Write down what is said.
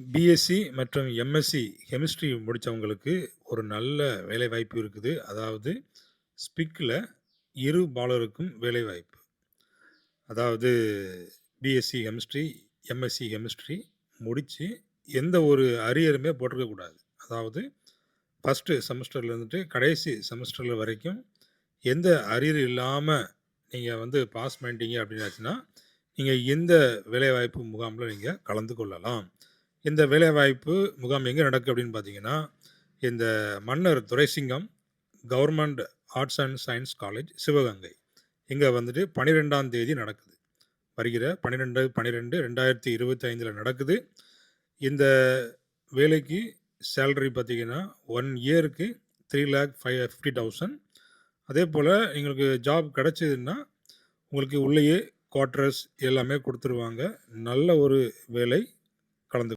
BSc மற்றும் MSc chemistry முடித்தவங்களுக்கு ஒரு நல்ல வேலைவாய்ப்பு இருக்குது. அதாவது ஸ்பிக்கில் இரு பாலருக்கும் வேலைவாய்ப்பு. அதாவது பிஎஸ்சி கெமிஸ்ட்ரி எம்எஸ்சி கெமிஸ்ட்ரி முடித்து எந்த ஒரு அரியருமே போட்டிருக்கக்கூடாது அதாவது ஃபஸ்ட்டு செமஸ்டரில் இருந்துட்டு கடைசி செமஸ்டரில் வரைக்கும் எந்த அரியர் இல்லாமல் நீங்கள் வந்து பாஸ் பண்ணிட்டீங்க அப்படின்னாச்சுன்னா நீங்கள் எந்த வேலைவாய்ப்பு முகாமில் நீங்கள் கலந்து கொள்ளலாம். இந்த வேலைவாய்ப்பு முகாம் எங்கே நடக்குது அப்படின்னு பார்த்தீங்கன்னா இந்த Mannar Duraisingam government arts and science college Sivaganga. இங்கே வந்துட்டு பன்னிரெண்டாம் தேதி நடக்குது. வருகிற பன்னிரெண்டு பன்னிரெண்டு ரெண்டாயிரத்தி இருபத்தி ஐந்தில் நடக்குது. இந்த வேலைக்கு சேலரி பார்த்தீங்கன்னா ஒன் இயருக்கு three lakh five fifty thousand அதே போல் எங்களுக்கு ஜாப் கிடச்சிதுன்னா உங்களுக்கு உள்ளேயே குவார்ட்டர்ஸ் எல்லாமே கொடுத்துருவாங்க. நல்ல ஒரு வேலை கலந்து